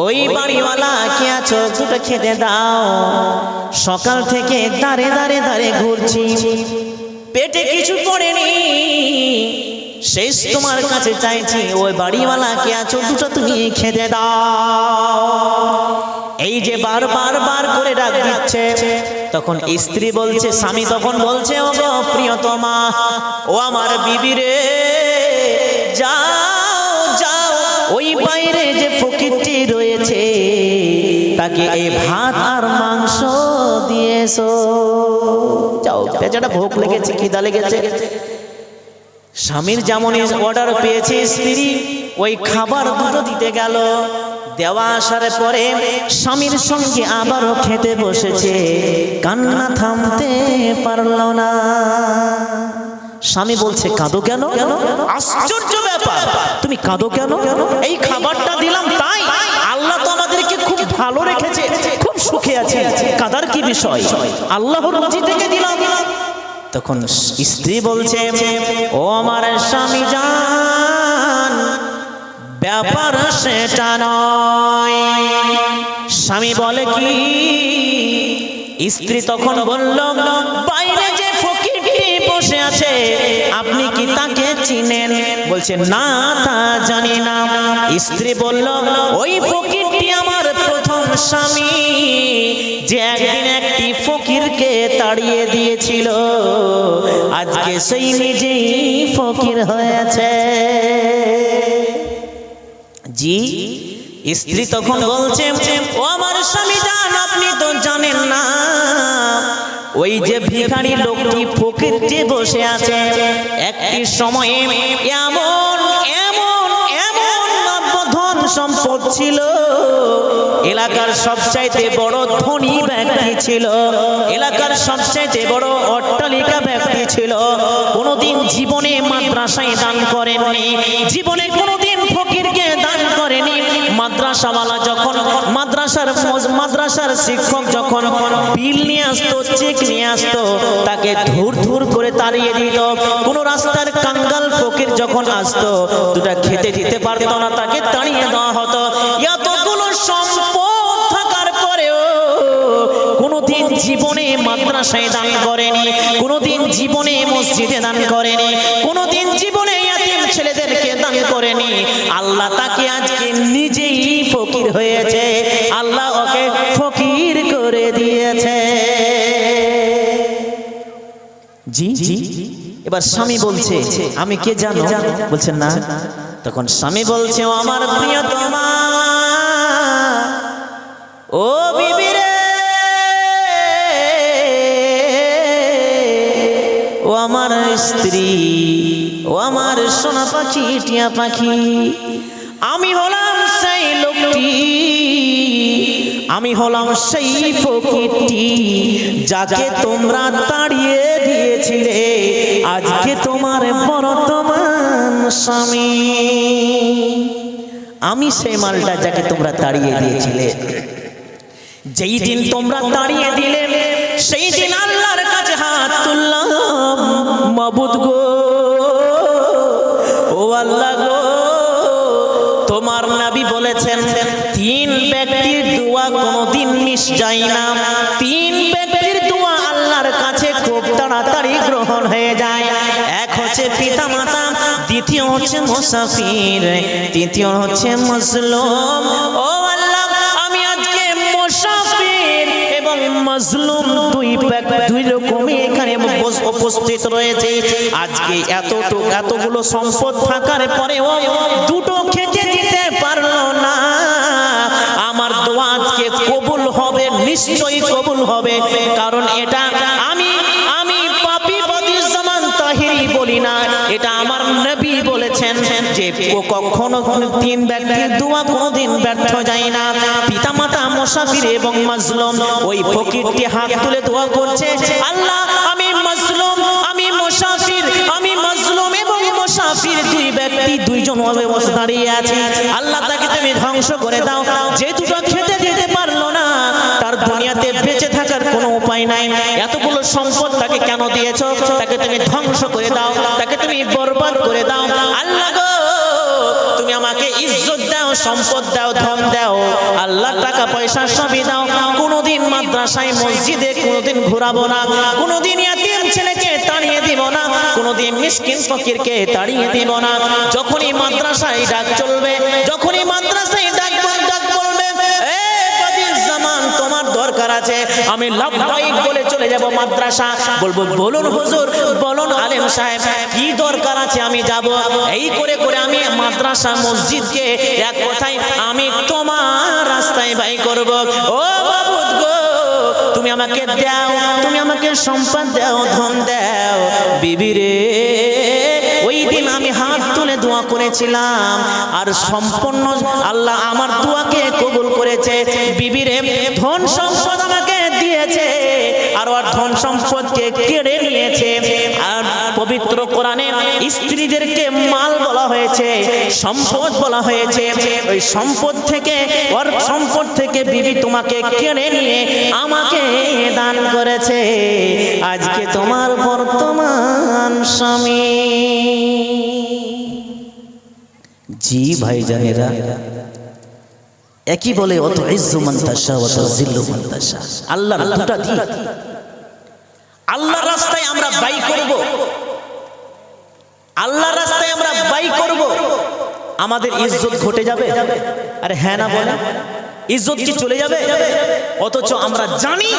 ওই বাড়িওয়ালা কে আছো? দুটো খেতে দাও। সকাল থেকে দাঁড়ে দাঁড়ে দাঁড়ে ঘুরছি। পেটে কিছু পড়েনি। শেষ তোমার কাছে চাইছি। ওই বাড়িওয়ালা কে আছো? দুটো তুমি খেতে দাও। এই যে বার বার বার করে ডাক দিচ্ছে। তখন স্ত্রী বলছে, স্বামী তখন বলছে ও প্রিয়তমা, ও আমার বিবি রে যাও ওই বাইরে যে ফকিরটি রয়েছে, তাকে এই ভাত আর মাংস দিয়েছ। যাও, বেচারা ভোগ লেগেছে, খিদা লেগেছে। স্বামীর যেমন অর্ডার পেয়েছে, স্ত্রী ওই খাবার দুটো দিতে গেল। দেওয়া আসার পরে স্বামীর সঙ্গে আবারও খেতে বসেছে। কান্না থামতে পারল না। স্বামী বলছে, কাঁদো কেন? আশ্চর্য ব্যাপার। তুমি কাঁদো কেন? এই খাবারটা দিলাম তাই। আল্লাহ তো আমাদেরকে খুব ভালো রেখেছে, খুব সুখে আছে। কাদার কি বিষয়? আল্লাহর থেকে দিলাম। তখন স্ত্রী বলছে, ও আমার স্বামী জান, ব্যাপার সেটা নয়। স্বামী বলে, কি? স্ত্রী তখন বলল, বাইরে বসে আছে। আপনি কি তাকে চিনেন? বলছে, না, তা জানি না। স্ত্রী বলল, ওই ফকিরটি আমার প্রথম স্বামী, যে একদিন একটি ফকিরকে তাড়িয়ে দিয়েছিল। আজকে সেই নিজেই ফকির হয়েছে। জি, স্ত্রী তখন বলছে, ও আমার স্বামী জান, আপনি তো জানেন না। ওই যে ভিখারি লোকটি ফকিরটি বসে আছে, একটি সময়ে এমন এমন এমন ধন সম্পদ ছিল। এলাকার সবচাইতে বড় ধনী ব্যক্তি ছিল। এলাকার সবচাইতে বড় অট্টালিকা ব্যক্তি ছিল। কোনোদিন জীবনে মাদ্রাসায় দান করেননি। জীবনে দান করেনি। মাদ্রাসাওয়ালা যখন মাদ্রাসার মাদ্রাসার শিক্ষক যখন বিল নিয়ে আসতো, চেক নিয়ে আসতো, তাকে ধুর ধুর করে তাড়িয়ে দিত। কোন রাস্তার কাঙ্গাল ফকির যখন আসতো, দুটা খেতে দিতে পারতো না, তাকে তাড়িয়ে দেওয়া হতো। এতগুলো সম্পদ থাকার পরেও কোনোদিন জীবনে মাদ্রাসায় দান করেনি, কোনোদিন জীবনে মসজিদে দান করেনি, কোনোদিন জীবনে করেনি আল্লাহ তাকে আজকে নিজেই ফকির হয়েছে। আল্লাহ ওকে ফকির করে দিয়েছে। জি জি। এবার স্বামী বলছে, আমি কে জানো? বলছে, না। তখন স্বামী বলছে আমার বিবি রে ও আমার স্ত্রী, ও আমার সোনা পাখি, টিয়া পাখি। আমি হলাম সেই লোকটি, আমি হলাম সেই ফকিরটি, যাকে তোমরা তাড়িয়ে দিয়েছিলে। আজকে তোমার বর্তমান স্বামী। আমি সেই মালটা যাকে তোমরা তাড়িয়ে দিয়েছিলে। যেই দিন তোমরা তাড়িয়ে দিলে সেই দিন আল্লাহর কাছে হাত তুললাম। মাবুদ গো, ও আল্লাহ গো, তোমার নাবি বলেছেন, তিন ব্যক্তির দোয়া কোনোদিন মিস যায় না। তিন ব্যক্তির দোয়া আল্লাহর কাছে খুব তাড়াতাড়ি গ্রহণ হয়ে যায়। এক হচ্ছে পিতা মাতা দ্বিতীয় হচ্ছে মুসাফির, তৃতীয় হচ্ছে মজলুম ও মজলুম দুই দুই রকমই এখানে উপস- উপস্থিত রয়েছে। আজকে এতটুকু, এতগুলো সম্পদ থাকার পরেও দুটো খেতে দিতে পারল না। আমার দোয়া আজকে কবুল হবে, নিশ্চয়ই কবুল হবে। কারণ এটা আমি আমি পাপি বদিউজ্জামান তাহিরি বলি না। এটা আমার নবী বলেছেন যে কখনো তিন ব্যক্তির দোয়া কোনোদিন ব্যর্থ যায় না। পিতামাতা মুসাফির এবং মাজলুম। ওই ফকিরটি হাত তুলে দোয়া করছে, আল্লাহ, আমি মাজলুম, আমি মুসাফির, আমি মাজলুম এবং মুসাফির দুই ব্যক্তি, দুইজন বসে দাঁড়িয়ে আছে। আল্লাহ তাকে তুমি ধ্বংস করে দাও। যে দুটো খেতে দিতে পারল না, তার দুনিয়াতে বেঁচে থাকার কোনো উপায় নাই। এতগুলো সম্পদ তাকে কেন দিয়েছ? তাকে তুমি ধ্বংস করে দাও। তাকে তুমি বরবাদ করে দাও। সম্পদ দাও, ধন দাও। আল্লাহ টাকা পয়সা সবই দাও। কোনোদিন মাদ্রাসায়, মসজিদে, কোনোদিন ঘুরাবো না। কোনোদিন ইয়াতিম ছেলেকে তাড়িয়ে দিব না। কোনোদিন মিসকিন ফকিরকে তাড়িয়ে দিব না। যখনই মাদ্রাসায় ডাক চলবে, যখনই আছে, আমি লাভবাহিক বলে চলে যাব মাদ্রাসা। বলব, বলুন হুজুর, বলুন আলেম সাহেব, কি দরকার আছে আমি যাব? এই করে করে আমি মাদ্রাসা মসজিদকে এক কথায় আমি তোমার রাস্তায় বাই করব। ও বাবুদ গো, তুমি আমাকে দাও, তুমি আমাকে সম্পদ দাও, ধন দাও। বিবি রে দিন আমি হাত তুলে দোয়া করেছিলাম, আর সম্পূর্ণ আল্লাহ আমার দোয়াকে কবুল করেছে, বিবিরে ধন সম্পদ আমাকে দিয়েছে, আর ওর ধন সম্পদকে কেড়ে নিয়েছে। পবিত্র কোরআনে স্ত্রীদেরকে মাল বলা হয়েছে, সম্পদ বলা হয়েছে। ওই সম্পদ থেকে ওর সম্পদ থেকে বিবি তোমাকে কেড়ে নিয়ে আমাকে দান করেছে। আজকে তোমার বর্তমান স্বামী। জি ভাই ভাইজানেরা, একই বলে, অত ইজ্জু মন্তাসা অত জিল্লু মন্তাসা আল্লাহর দুটা দিক। আল্লাহর রাস্তায় আমরা বাই করব। আল্লাহর রাস্তায় আমরা বাই করব। আমাদের ইজ্জত ঘটে যাবে। আরে হ্যাঁ না বলে। ইজ্জত কি চলে যাবে? অথচ আমরা জানি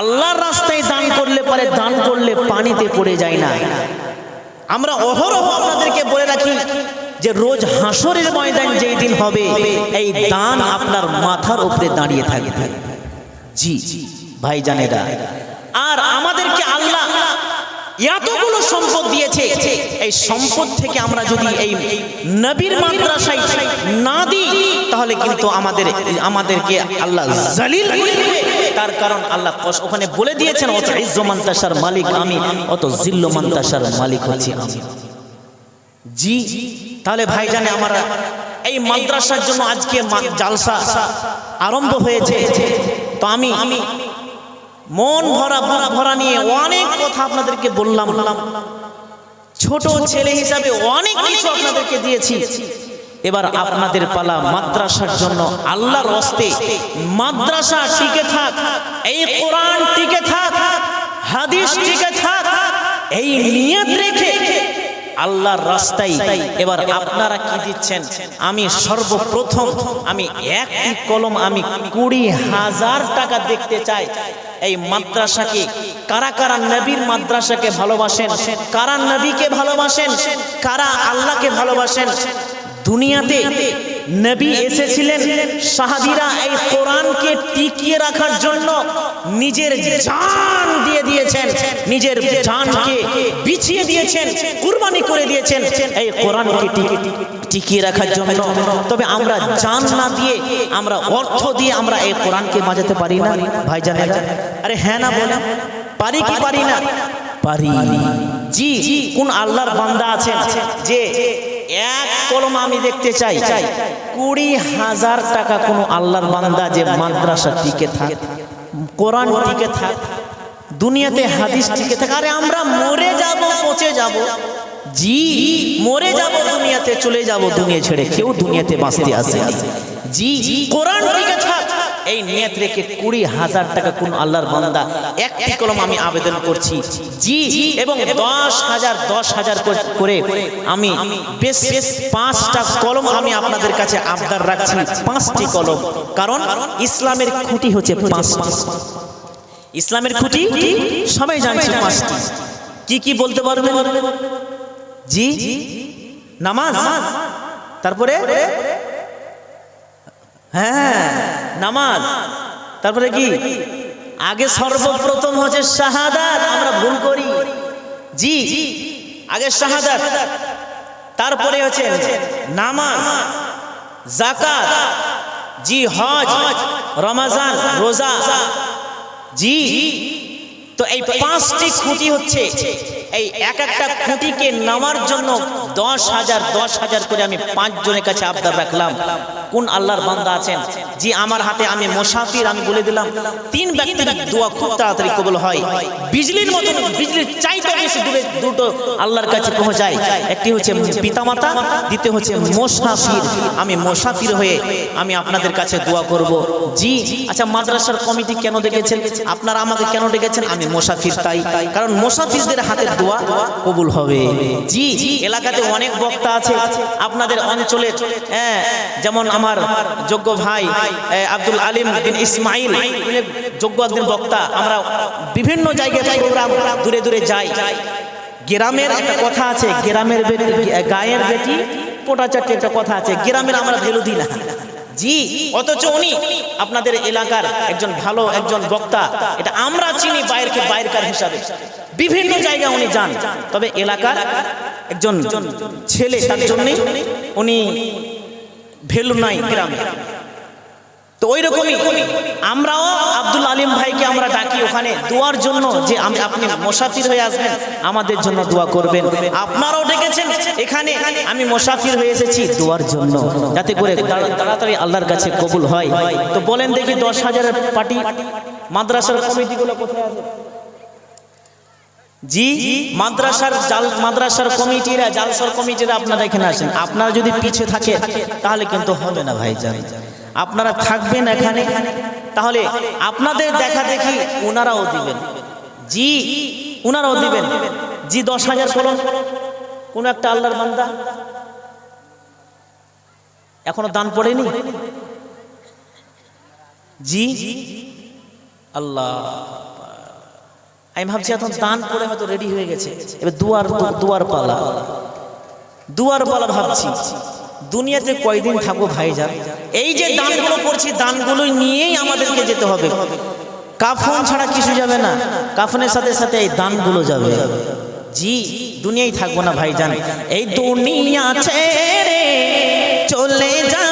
আল্লাহর রাস্তায় দান করলে পরে দান করলে পানিতে পড়ে যায় না। আমরা অহরহ আপনাদেরকে বলে রাখি যে রোজ হাসরের ময়দান যেই দিন হবে, এই দান আপনার মাথার উপরে দাঁড়িয়ে থাকবে। জি ভাই জানেরা আর আমাদেরকে এতগুলো সম্পদ দিয়েছে, এই সম্পদ থেকে আমরা যদি এই নবীর মাদ্রাসায় না দিই, তাহলে কিন্তু আমাদের, আমাদেরকে আল্লাহ জালিল তার কারণ আল্লাহ ওখানে বলে দিয়েছেন, অত ইজ্জ মান্তাসার মালিক আমি, অত জিল্ল মান্তাসার মালিক হচ্ছি আমি। জি, তাহলে ভাই জানে আমরা এই মাদ্রাসার জন্য আজকে জালসা আরম্ভ হয়েছে। তো আমি আমি মন ভরা ভরা ভরা নিয়ে অনেক কথা আপনাদেরকে বললাম। ছোট ছেলে হিসাবে অনেক কিছু আপনাদেরকে দিয়েছি। এবার আপনাদের পালা মাদ্রাসার জন্য আল্লাহর হস্তে মাদ্রাসা টিকে থাক এই কোরআন টিকে থাক হাদিস টিকে থাক এই নিয়ত রেখে আল্লাহর রাস্তায় এবার আপনারা কি দিচ্ছেন? আমি সর্বপ্রথম, আমি একটি কলম, আমি কুড়ি হাজার টাকা দেখতে চাই। এই মাদ্রাসাকে কারা কারা নবীর মাদ্রাসাকে ভালোবাসেন? কারা নবীকে ভালোবাসেন? কারা আল্লাহকে ভালোবাসেন? দুনিয়াতে নবী এসেছিলেন সাহাবীরা এই কোরআনকে টিকিয়ে রাখার জন্য নিজের জান দিয়ে দিয়েছেন, নিজের জানকে বিছিয়ে দিয়েছেন, কুরবানি করে দিয়েছেন। এই কোরআনকে টিকে টিকিয়ে রাখার জন্য। তবে আমরা জান না দিয়ে, আমরা অর্থ দিয়ে আমরা এই কোরআনকে বাজাতে পারি না ভাইজান আরে হ্যাঁ না বলে, পারি কি পারি না? পারি। জি, কোন আল্লাহর বান্দা আছেন যে এক কলম আমি দেখতে চাই চাই। কুড়ি হাজার টাকা কোন আল্লাহর বান্দা যে মাদ্রাসা টিকে থাক, কোরআন টিকে থাক, দুনিয়াতে হাদিস টিকে থাক, আরে আমরা মরে যাব, পচে যাব। জি, মরে যাব, দুনিয়াতে চলে যাব, দুনিয়া ছেড়ে কেউ দুনিয়াতে বাঁচতে আসেনি। জি, কোরআন টিকে থাক। এই নিয়ত রেখে কুড়ি হাজার টাকা কোন আল্লাহর বান্দা একটি কলম আমি আবেদন করছি। জি এবং দশ হাজার দশ হাজার করে আমি বেশ পাঁচটা কলম আমি আপনাদের কাছে আবদার রাখছি। পাঁচটি কলম। কারণ ইসলামের খুঁটি হচ্ছে পাঁচটি। ইসলামের খুঁটি সবাই জানছে পাঁচটি। কি কি বলতে পারবেন? জি, নামাজ। তারপরে হ্যাঁ নামাজ। তারপরে কি? আগে সর্বপ্রথম হচ্ছে শাহাদাত আমরা ভুল করি। জি আগে শাহাদাত। তারপরে হচ্ছে নামাজ জাকাত জি হজ রমাজান রোজা। জি তো এই পাঁচটি খুঁটি হচ্ছে এই এক একটা খুঁটিকে নামার জন্য দশ হাজার দশ হাজার করে আমি পাঁচজনের কাছে আবদার রাখলাম। কোন আল্লাহর বান্দা আছেন? জি, আমার হাতে আমি মোসাফির আমি বলে দিলাম, তিন ব্যক্তির দোয়া খুব তাড়াতাড়ি কবুল হয়। বিজলির মতন, বিজলির চাইতে বেশি দূরে দুটো আল্লাহর কাছে পৌঁছায়। একটি হচ্ছে পিতামাতা, দ্বিতীয় হচ্ছে মোসাফির আমি মোসাফির হয়ে আমি আপনাদের কাছে দোয়া করব। জি আচ্ছা মাদ্রাসার কমিটি কেন ডেকেছেন? আপনারা আমাকে কেন ডেকেছেন? আমি মোসাফির তাই। কারণ মোসাফিরদের হাতের দোয়া কবুল হবে। জি, এলাকাতে অনেক বক্তা আছে। আপনাদের অঞ্চলের হ্যাঁ যেমন আমার যোগ্য ভাই আব্দুল আলিম বিন ইসমাইল যোগ্য একজন বক্তা। আমরা বিভিন্ন জায়গায় প্রোগ্রাম দূরে দূরে যাই। গ্রামের একটা কথা আছে, গ্রামের বেটি গায়ের বেটি, পোটা চারটে একটা কথা আছে, গ্রামের আমরা ভেলু দিই না। জি, অথচ উনি আপনাদের এলাকার একজন ভালো একজন বক্তা। এটা আমরা চিনি বাইরকে বাইরকার হিসাবে। বিভিন্ন জায়গায় উনি যান। তবে এলাকার একজন ছেলে, তার জন্যে উনি ভ্যালু নাই গ্রামে। তো ওই রকমই আমরাও আব্দুল আলিম ভাইকে আমরা ডাকি ওখানে দোয়ার জন্য যে আমি আপনি মোসাফির হয়ে আসবেন, আমাদের জন্য দোয়া করবেন। আপনারাও ডেকেছেন, এখানে আমি মোসাফির হয়ে এসেছি দোয়ার জন্য, যাতে করে তাড়াতাড়ি আল্লাহর কাছে কবুল হয়। তো বলেন দেখি দশ হাজারের পার্টি মাদ্রাসার কমিটিগুলো কোথায় আছে? জি, মাদ্রাসার জাল, মাদ্রাসার কমিটিরা, জালসার কমিটিরা আপনারা এখানে আসেন। আপনারা যদি পিছে থাকে তাহলে কিন্তু হবে না ভাইজান। আপনারা থাকবেন এখানে। তাহলে আপনাদের দেখা দেখি ওনারাও দিবেন। জি ওনারাও দিবেন। জি, দশ হাজার কলম। কোন একটা আল্লাহর বান্দা। এখনও দান পড়েনি? জি, আল্লাহ। আমি ভাবছি এখন দান করে হয়তো রেডি হয়ে গেছে। এবার দুয়ার দুয়ার পালা। দুয়ার পালা ভাবছি। দুনিয়াতে কয়দিন থাকব ভাইজান? এই যে দানগুলো করছি দানগুলো নিয়েই আমাদেরকে যেতে হবে। কাফন ছাড়া কিছু যাবে না। কাফনের সাথে সাথে এই দানগুলো যাবে। জি, দুনিয়ায় থাকব না ভাইজান। এই দুনিয়া ছেড়ে চলে যা